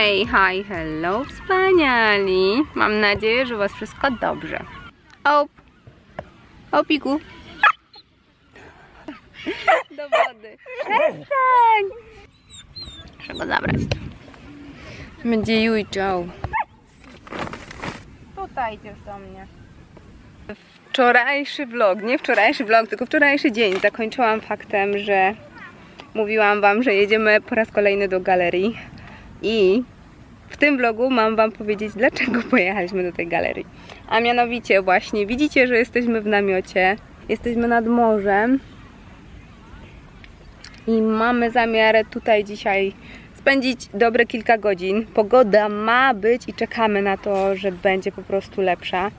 Hej, hi, hello, wspaniali. Mam nadzieję, że u was wszystko dobrze. O, opiku. Do wody. Przestań. Muszę go zabrać. Będzie jujczał. Tutaj idziesz do mnie. Wczorajszy vlog, nie wczorajszy vlog, tylko wczorajszy dzień zakończyłam faktem, że mówiłam wam, że jedziemy po raz kolejny do galerii i w tym vlogu mam wam powiedzieć, dlaczego pojechaliśmy do tej galerii. A mianowicie właśnie, widzicie, że jesteśmy w namiocie, jesteśmy nad morzem i mamy zamiar tutaj dzisiaj spędzić dobre kilka godzin. Pogoda ma być i czekamy na to, że będzie po prostu lepsza.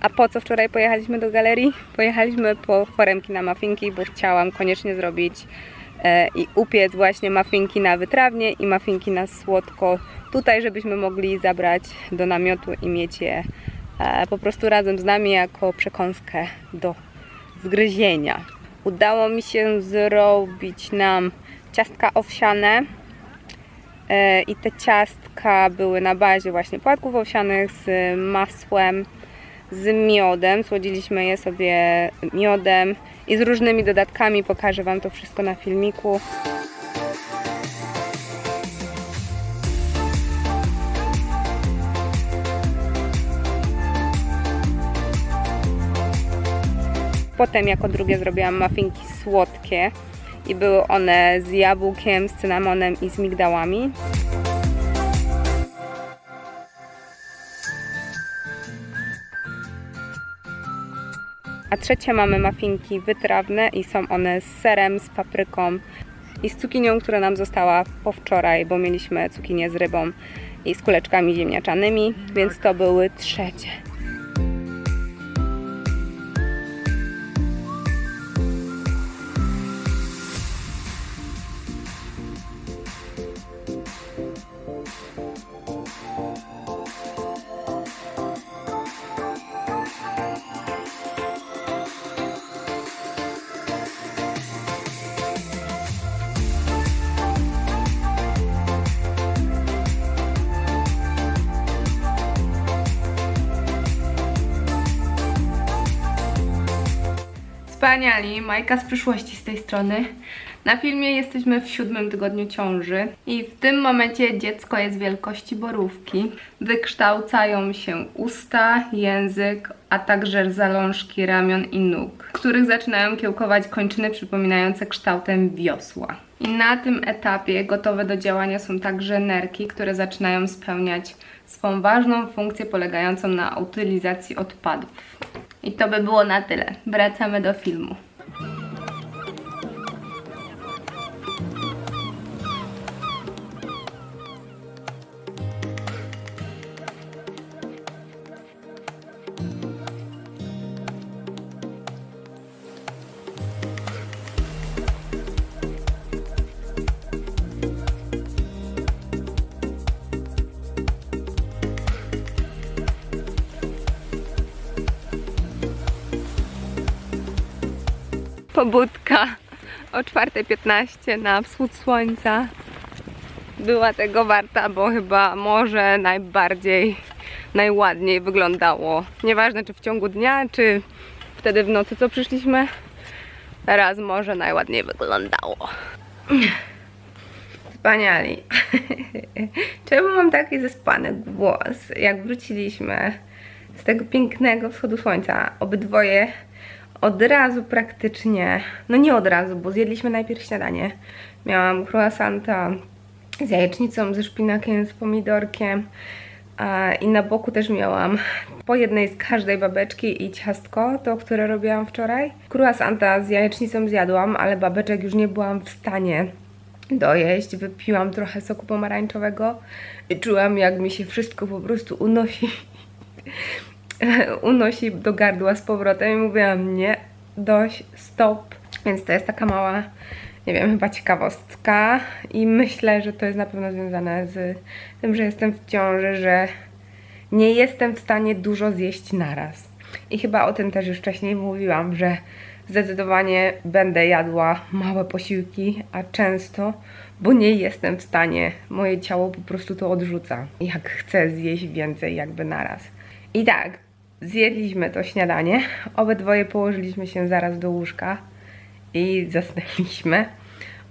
A po co wczoraj pojechaliśmy do galerii? Pojechaliśmy po foremki na muffinki, bo chciałam koniecznie zrobić i upiec właśnie muffinki na wytrawnie i muffinki na słodko tutaj, żebyśmy mogli zabrać do namiotu i mieć je e, po prostu razem z nami jako przekąskę do zgryzienia. Udało mi się zrobić nam ciastka owsiane e, i te ciastka były na bazie właśnie płatków owsianych z masłem, z miodem. Słodziliśmy je sobie miodem i z różnymi dodatkami. Pokażę Wam to wszystko na filmiku. Potem jako drugie zrobiłam muffinki słodkie i były one z jabłkiem, z cynamonem i z migdałami. A trzecie mamy muffinki wytrawne i są one z serem, z papryką i z cukinią, która nam została po wczoraj, bo mieliśmy cukinię z rybą i z kuleczkami ziemniaczanymi, więc to były trzecie. Wspaniali, Majka z przyszłości z tej strony. Na filmie jesteśmy w siódmym tygodniu ciąży i w tym momencie dziecko jest wielkości borówki. Wykształcają się usta, język, a także zalążki ramion i nóg, których zaczynają kiełkować kończyny przypominające kształtem wiosła. I na tym etapie gotowe do działania są także nerki, które zaczynają spełniać swą ważną funkcję polegającą na utylizacji odpadów. I to by było na tyle. Wracamy do filmu. Pobudka o 4.15 na wschód słońca była tego warta, bo chyba morze najbardziej, najładniej wyglądało. Nieważne czy w ciągu dnia, czy wtedy w nocy co przyszliśmy, teraz morze najładniej wyglądało. Wspaniali. Czemu mam taki zespany głos? Jak wróciliśmy z tego pięknego wschodu słońca, obydwoje od razu praktycznie, no nie od razu, bo zjedliśmy najpierw śniadanie. Miałam croissanta z jajecznicą, ze szpinakiem, z pomidorkiem i na boku też miałam po jednej z każdej babeczki i ciastko, to które robiłam wczoraj. Croissanta z jajecznicą zjadłam, ale babeczek już nie byłam w stanie dojeść. Wypiłam trochę soku pomarańczowego i czułam jak mi się wszystko po prostu unosi unosi do gardła z powrotem i mówiłam nie, dość, stop. Więc to jest taka mała, nie wiem, chyba ciekawostka i myślę, że to jest na pewno związane z tym, że jestem w ciąży, że nie jestem w stanie dużo zjeść naraz. I chyba o tym też już wcześniej mówiłam, że zdecydowanie będę jadła małe posiłki, a często, bo nie jestem w stanie, moje ciało po prostu to odrzuca, jak chcę zjeść więcej jakby naraz. I tak, zjedliśmy to śniadanie, obydwoje położyliśmy się zaraz do łóżka i zasnęliśmy,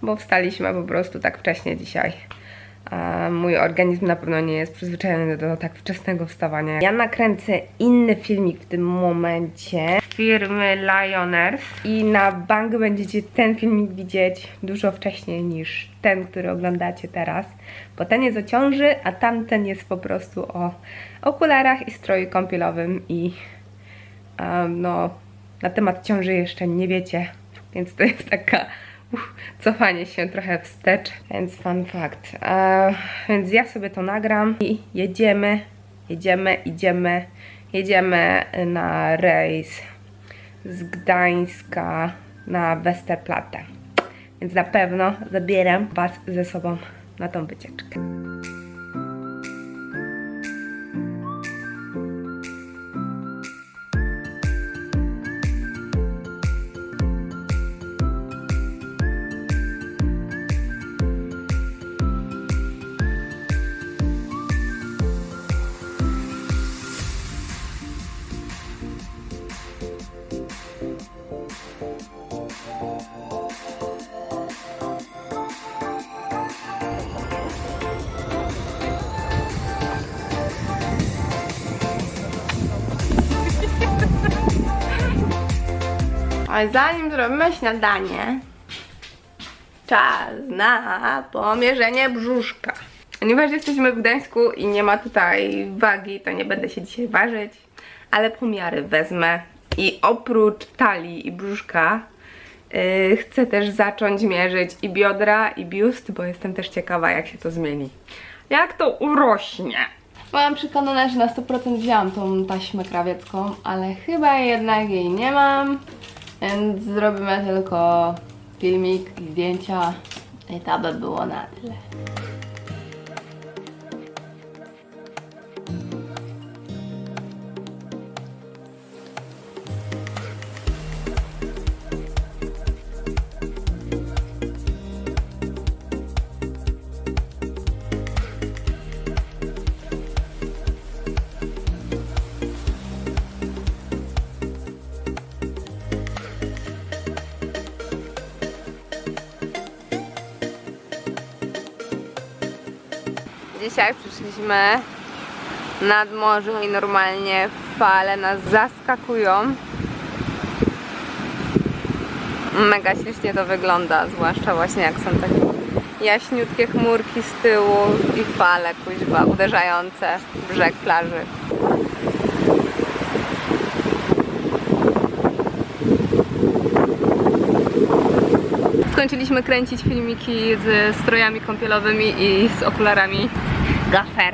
bo wstaliśmy po prostu tak wcześnie dzisiaj. Mój organizm na pewno nie jest przyzwyczajony do tak wczesnego wstawania. Ja nakręcę inny filmik w tym momencie. Firmy Lioners. I na bank będziecie ten filmik widzieć dużo wcześniej niż ten, który oglądacie teraz, bo ten jest o ciąży, a tamten jest po prostu o okularach i stroju kąpielowym. I um, no na temat ciąży jeszcze nie wiecie, więc to jest taka cofanie się trochę wstecz, więc fun fact. E, więc ja sobie to nagram i jedziemy, jedziemy, idziemy, jedziemy na rejs z Gdańska na Westerplatte. Więc na pewno zabieram Was ze sobą na tą wycieczkę. Zanim zrobimy śniadanie, czas na pomierzenie brzuszka. Ponieważ jesteśmy w Gdańsku i nie ma tutaj wagi, to nie będę się dzisiaj ważyć, ale pomiary wezmę i oprócz talii i brzuszka yy, chcę też zacząć mierzyć i biodra i biust, bo jestem też ciekawa jak się to zmieni. Jak to urośnie. Byłam przekonana, że na 100% wzięłam tą taśmę krawiecką, ale chyba jednak jej nie mam. Więc zrobimy tylko filmik zdjęcia i to by było na tyle. Dzisiaj przyszliśmy nad morze i normalnie fale nas zaskakują. Mega ślicznie to wygląda, zwłaszcza właśnie jak są takie jaśniutkie chmurki z tyłu i fale kuźba uderzające w brzeg plaży. Skończyliśmy kręcić filmiki ze strojami kąpielowymi i z okularami. Gafer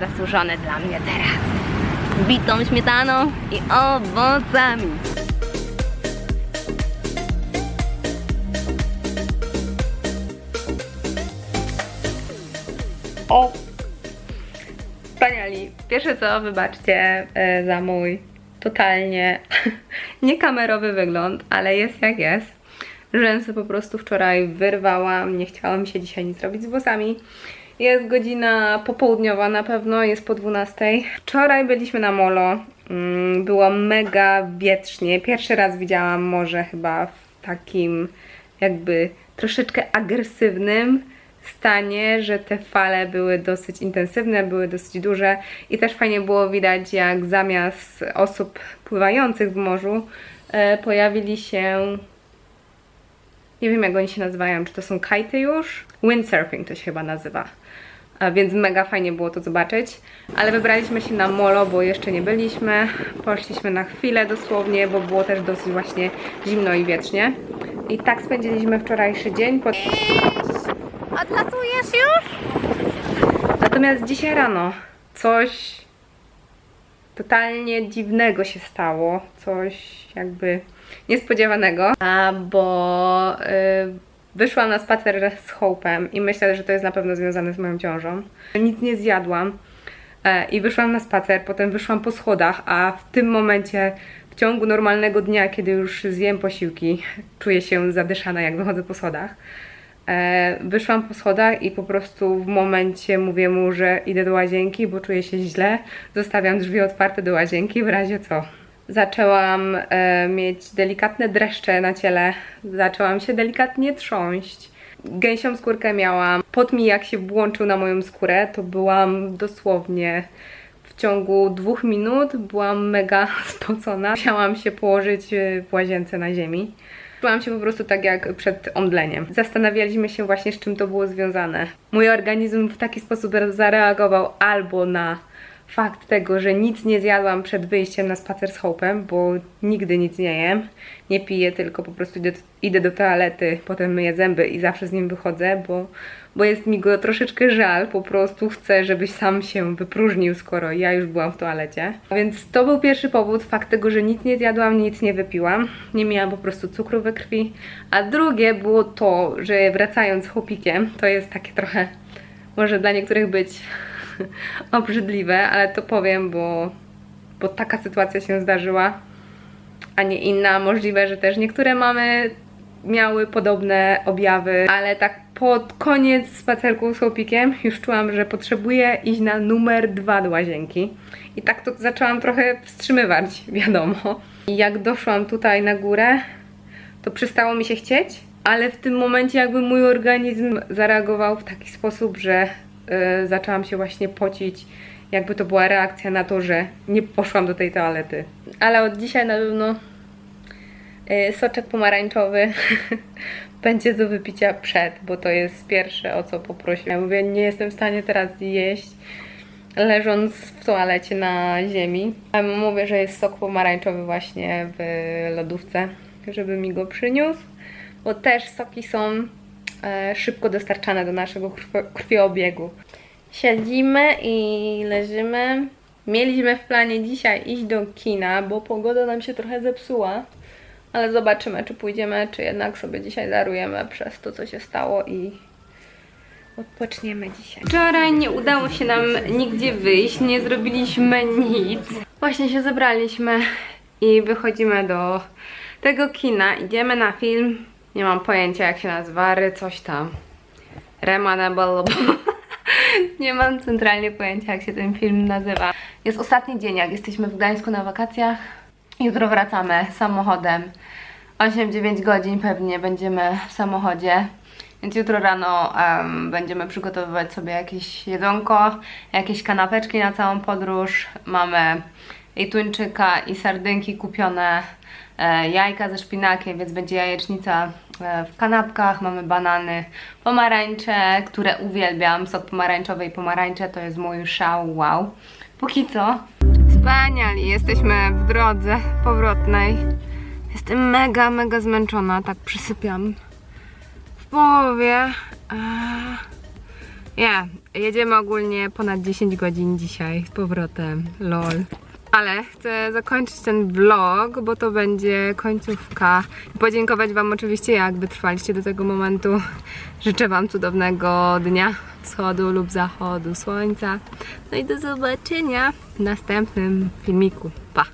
zasłużony dla mnie teraz. Z bitą śmietaną i owocami. O! Wspaniali. Pierwsze co, wybaczcie e, za mój totalnie niekamerowy wygląd, ale jest jak jest. Rzęsy po prostu wczoraj wyrwałam, nie chciałam się dzisiaj nic robić z włosami. Jest godzina popołudniowa na pewno, jest po 12. Wczoraj byliśmy na molo, mm, było mega wietrznie. Pierwszy raz widziałam morze chyba w takim jakby troszeczkę agresywnym stanie, że te fale były dosyć intensywne, były dosyć duże i też fajnie było widać jak zamiast osób pływających w morzu e, pojawili się nie wiem jak oni się nazywają, czy to są kajty już? Windsurfing to się chyba nazywa. A więc mega fajnie było to zobaczyć. Ale wybraliśmy się na molo, bo jeszcze nie byliśmy. Poszliśmy na chwilę dosłownie, bo było też dosyć właśnie zimno i wiecznie. I tak spędziliśmy wczorajszy dzień. Pod... Odlatujesz już? Natomiast dzisiaj rano coś totalnie dziwnego się stało. Coś jakby niespodziewanego. A bo y, wyszłam na spacer z Hope'em i myślę, że to jest na pewno związane z moją ciążą. Nic nie zjadłam. e, I wyszłam na spacer, potem wyszłam po schodach, a w tym momencie, w ciągu normalnego dnia, kiedy już zjem posiłki, czuję się zadyszana, jak wychodzę po schodach. E, wyszłam po schodach i po prostu w momencie mówię mu, że idę do łazienki, bo czuję się źle. Zostawiam drzwi otwarte do łazienki, w razie co. Zaczęłam e, mieć delikatne dreszcze na ciele, zaczęłam się delikatnie trząść. Gęsią skórkę miałam. Pot mi jak się włączył na moją skórę, to byłam dosłownie w ciągu dwóch minut byłam mega spocona. Musiałam się położyć e, w łazience na ziemi. Czułam się po prostu tak jak przed omdleniem. Zastanawialiśmy się właśnie z czym to było związane. Mój organizm w taki sposób zareagował albo na fakt tego, że nic nie zjadłam przed wyjściem na spacer z Hope'em, bo nigdy nic nie jem. Nie piję, tylko po prostu idę, idę do toalety, potem myję zęby i zawsze z nim wychodzę, bo, bo jest mi go troszeczkę żal. Po prostu chcę, żebyś sam się wypróżnił, skoro ja już byłam w toalecie. Więc to był pierwszy powód, fakt tego, że nic nie zjadłam, nic nie wypiłam. Nie miałam po prostu cukru we krwi. A drugie było to, że wracając z Hopikiem, to jest takie trochę, może dla niektórych być obrzydliwe, ale to powiem, bo, bo taka sytuacja się zdarzyła, a nie inna. Możliwe, że też niektóre mamy miały podobne objawy, ale tak pod koniec spacerku z chłopikiem już czułam, że potrzebuję iść na numer dwa do łazienki. I tak to zaczęłam trochę wstrzymywać, wiadomo. I jak doszłam tutaj na górę, to przestało mi się chcieć, ale w tym momencie jakby mój organizm zareagował w taki sposób, że y, zaczęłam się właśnie pocić. Jakby to była reakcja na to, że nie poszłam do tej toalety. Ale od dzisiaj na pewno y, soczek pomarańczowy będzie do wypicia przed, bo to jest pierwsze o co poprosiłam. Ja mówię, nie jestem w stanie teraz jeść leżąc w toalecie na ziemi. Mówię, że jest sok pomarańczowy właśnie w lodówce, żeby mi go przyniósł, bo też soki są szybko dostarczane do naszego krwi- krwiobiegu. Siedzimy i leżymy. Mieliśmy w planie dzisiaj iść do kina, bo pogoda nam się trochę zepsuła. Ale zobaczymy, czy pójdziemy, czy jednak sobie dzisiaj darujemy przez to, co się stało i odpoczniemy dzisiaj. Wczoraj nie udało się nam nigdzie wyjść, nie zrobiliśmy nic. Właśnie się zebraliśmy i wychodzimy do tego kina. Idziemy na film. Nie mam pojęcia jak się nazywa, Ry coś tam. Remanable. Nie mam centralnie pojęcia jak się ten film nazywa. Jest ostatni dzień, jak jesteśmy w Gdańsku na wakacjach. Jutro wracamy samochodem. 8-9 godzin pewnie będziemy w samochodzie. Więc jutro rano em, będziemy przygotowywać sobie jakieś jedzonko, jakieś kanapeczki na całą podróż. Mamy i tuńczyka, i sardynki kupione, e, jajka ze szpinakiem, więc będzie jajecznica w kanapkach. Mamy banany, pomarańcze, które uwielbiam. Sok pomarańczowy i pomarańcze to jest mój szał, wow. Póki co. Wspaniali, jesteśmy w drodze powrotnej. Jestem mega, mega zmęczona, tak przysypiam w połowie. Eee, Nie, jedziemy ogólnie ponad 10 godzin dzisiaj z powrotem, lol. Ale chcę zakończyć ten vlog, bo to będzie końcówka. Podziękować Wam oczywiście, jak wytrwaliście do tego momentu. Życzę Wam cudownego dnia, wschodu lub zachodu słońca. No i do zobaczenia w następnym filmiku. Pa!